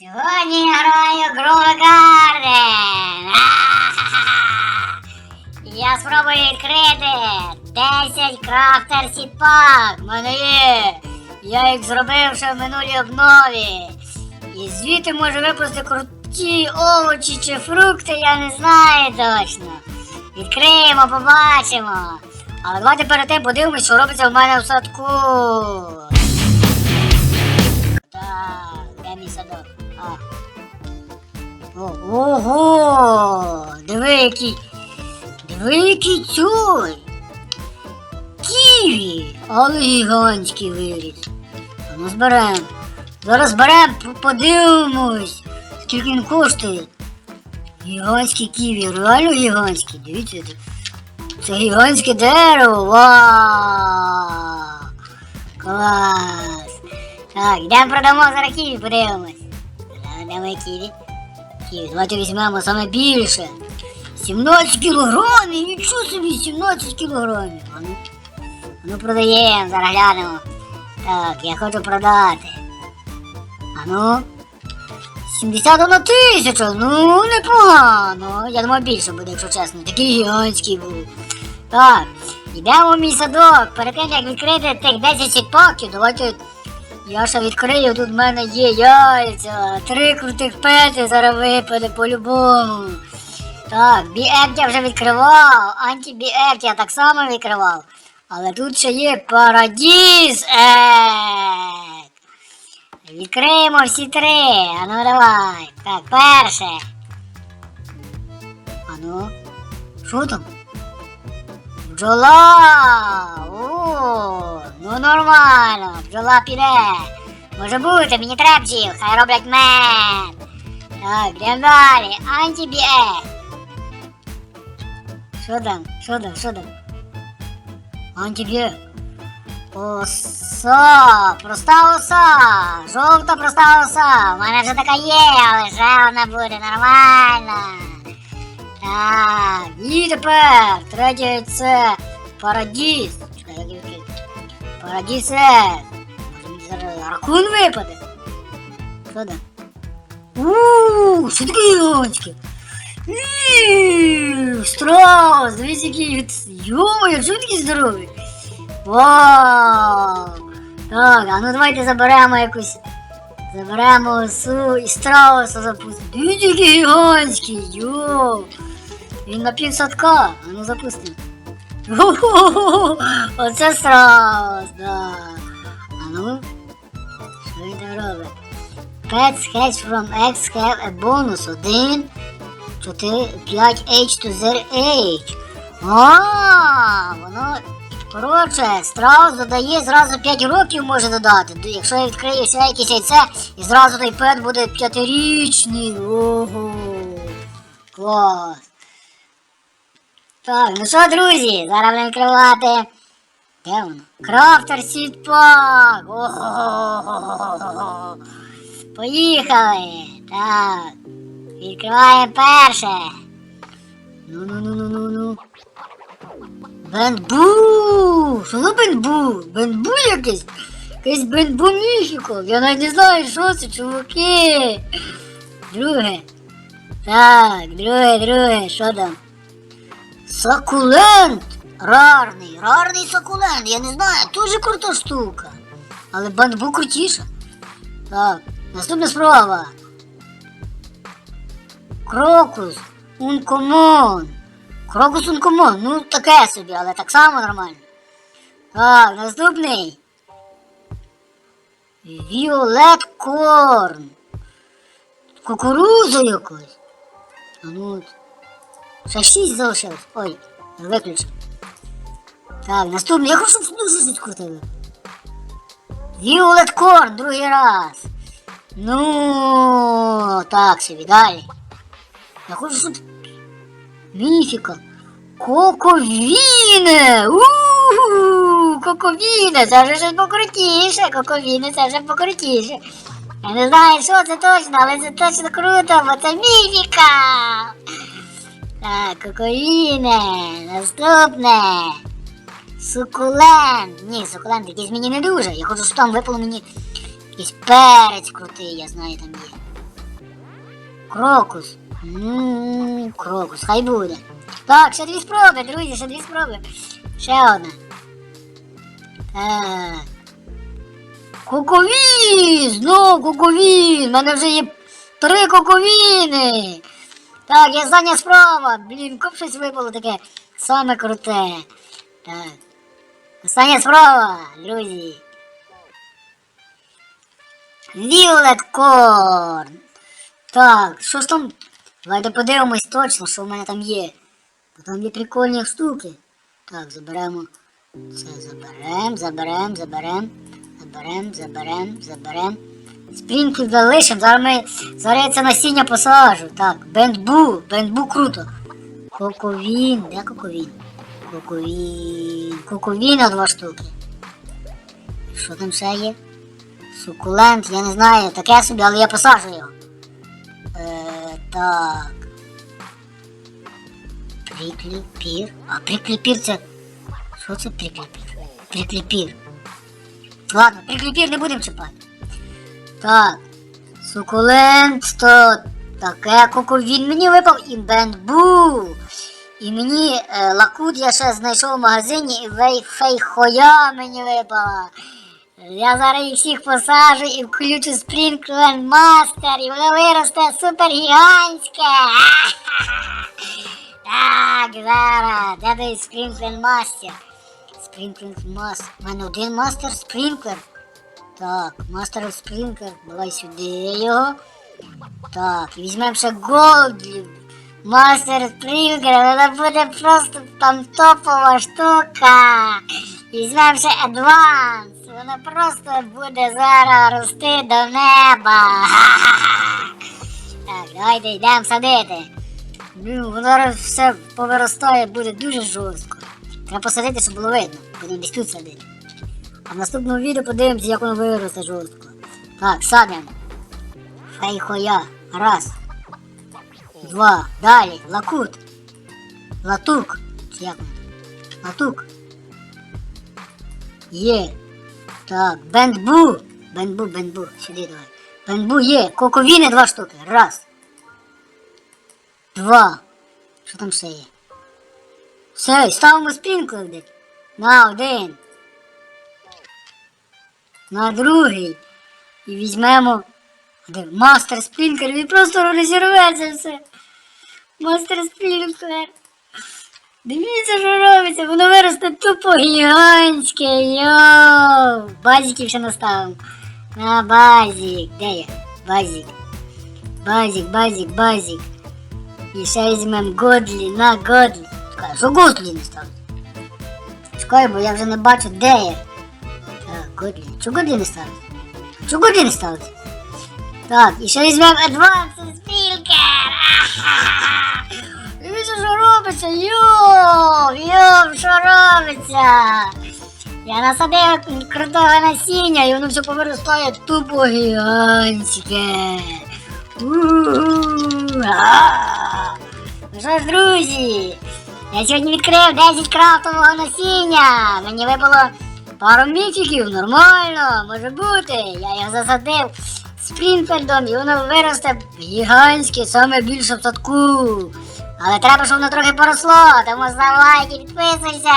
Сьогодні я граю гру Гарден. Я спробую відкрити 10 крафтер сіпак. В мене є. Я їх зробив ще в минулій обнові. І звідти можу випустити круті овочі чи фрукти, я не знаю точно. Відкриємо, побачимо. Але давайте перед тим подивимось, що робиться в мене в садку. Ого! Диви який. Диви який цей. Ківі! Але гігантський виріс. Ну зберем. Зараз зберем, п- подивимось, скільки він коштує. Гігантський ківі, реально гігантський. Дивіться. це- гігантське дерево. Вау! Клас! Так, йдемо продамо зараз ківі, подивимось. Так, ківі? Ківі, давайте візьмемо саме більше. 17 кілограмів, нічого собі, 17 кілограмів. А ну, ну продаємо, зараз глянемо. Так, я хочу продати. А ну. 71 тисяча, ну непогано. Я думаю більше буде, якщо чесно. Такий гігантський був. Так, йдемо в мій садок. Перед тим як відкрити тих 10 сітпаків, давайте я ще відкрию, тут в мене є яйця, три крутих пети зараз випаде по-любому. Так, біект я вже відкривав, анті-біект я так само відкривав. Але тут ще є парадіз ек. Відкриємо всі три. А ну давай. Так, перше. А ну. Що там? Бджола! О, ну нормально, бджола піде. Може бути, мені треба бджіл, хай роблять мен. Так, йдемо далі. Антібіе. Що там? Що там? Що там? Антібіе. Оса, проста оса, жовта проста оса. У мене вже така є, але ще вона буде нормальна. Так, і тепер третє це парадіс. Чекай, як який? Парадіс С. Може мені зараз ракун випаде? Що там? Ууу, що таке гігантське? Страус, дивись який. Йо, що такий здоровий? Вау! Так, а ну давайте заберемо якусь. Заберемо осу і страуса запустимо. Дивіться, який гігантський, йо! Він на пів садка, а ну запустимо. Хо-хо-хо! Оце страус, да. А ну, що він там робить? Pets hatch from eggs have a bonus 1, 4, 5 H to their age. А, воно Коротше, страус додає зразу 5 років може додати. Якщо я відкрию ще якесь яйце, і зразу той пет буде п'ятирічний. Ого. Клас. Так, ну що, друзі, зараз будемо відкривати. Де воно? Крафтер сітпак. Ого. Поїхали. Так. Відкриваємо перше. Ну ну ну ну ну ну. Бенбу! Що бенбу? Бенбу якийсь? Якийсь бенбу міфіко. Я навіть не знаю, що це, чуваки. Друге. Так, друге, друге, що там? Сакулент! Рарний, рарний сакулент, я не знаю, дуже крута штука. Але бамбу крутіша. Так, наступна спроба. Крокус, ункомон. Крокус ункомон, ну таке собі, але так само нормально. Так, наступний. Віолет корн. Кукуруза якось. А ну от. Ще шість залишилось. Ой, виключив. Так, наступний. Я хочу, щоб дуже щось крутили. Віолет корн, другий раз. Ну, так собі, далі. Я хочу, щоб Міфіка. Коковіне! Ууу! Коковіне! Це вже щось покрутіше. Коковіне, це вже покрутіше. Я не знаю, що це точно, але це точно круто, бо це міфіка. Так, коковіне. Наступне. Сукулент. Ні, сукулент якийсь мені не дуже. Я хочу, щоб там випало мені якийсь перець крутий, я знаю, там є. Крокус. Ммм, крокус, хай буде. Так, ще дві спроби, друзі, ще дві спроби. Ще одна. Так. Коковін! Знов коковін! У мене вже є три коковіни! Так, є остання спроба. Блін, коп щось випало таке саме круте. Так. Остання спроба, друзі. Violet Corn. Так, що ж там? Давайте подивимось точно, що в мене там є. Там є прикольні штуки. Так, заберемо. Це заберем, заберем, заберем, заберем, заберем, заберем. Спрінкл залишимо. Зараз ми зараз я це насіння посажу. Так, бендбу, бендбу круто. Коковін, де коковін? Коковін. Коковіна два штуки. Що там ще є? Сукулент, я не знаю, таке собі, але я посаджу його. Е, так. Прикліпір. А прикліпір це. Що це прикліпір? Прикліпір. Ладно, прикліпір не будемо чіпати. Так. Сукулент, то таке коковін мені випав і бенбу. І мені е, лакут я ще знайшов в магазині і вей фейхоя мені випала. Я зараз їх всіх посажу і включу Sprinkler Master, і воно виросте супер гігантське. Так, зараз. Де той Sprinkler Master? Sprinkler Master. У мене один мастер Sprinkler. Так, мастер Sprinkler. Давай сюди його. Так, візьмемо ще Gold. Мастер Sprinkler, вона буде просто там топова штука. Візьмемо ще Advance. Вона просто буде зараз рости до неба. Так, давайте йдемо садити. Ну, воно все повиростає, буде дуже жорстко. Треба посадити, щоб було видно. Будемо десь тут садити. А в наступному відео подивимося, як воно виросте жорстко. Так, садимо. Фейхоя. Раз. Два. Далі. Лакут. Латук. Чи як? Латук. Є. Так, бендбу. Бендбу, бендбу. Сюди давай. Бендбу є. Коковіни два штуки. Раз. Два. Що там ще є? Все, ставимо спінку. На один. На другий. І візьмемо. Мастер Сплінкер, він просто розірветься все. Мастер Сплінкер. Дивіться, що робиться, воно виросте тупо гігантське, йоу. Базиків ще наставимо. На базик. Де я? Базик. Базик, базик, базик. І ще візьмемо Годлі, на Годлі. Чекай, що Годлі не? Чекай, бо я вже не бачу, де я. Так, Годлі. Ставить? Чого Годлі не ставить? Так, і ще візьмемо Advanced Speaker. Дивіться, що робиться, йоу, йоу, що робиться? Я насадив крутого насіння і воно все повиростає тупо гігантське. Ну що ж, друзі, я сьогодні відкрив 10 крафтового насіння. Мені випало пару міфіків, нормально, може бути. Я його засадив спрінфельдом і воно виросте гігантське, саме більше в садку. Але треба, щоб воно трохи поросло, тому за лайк і підписуйся.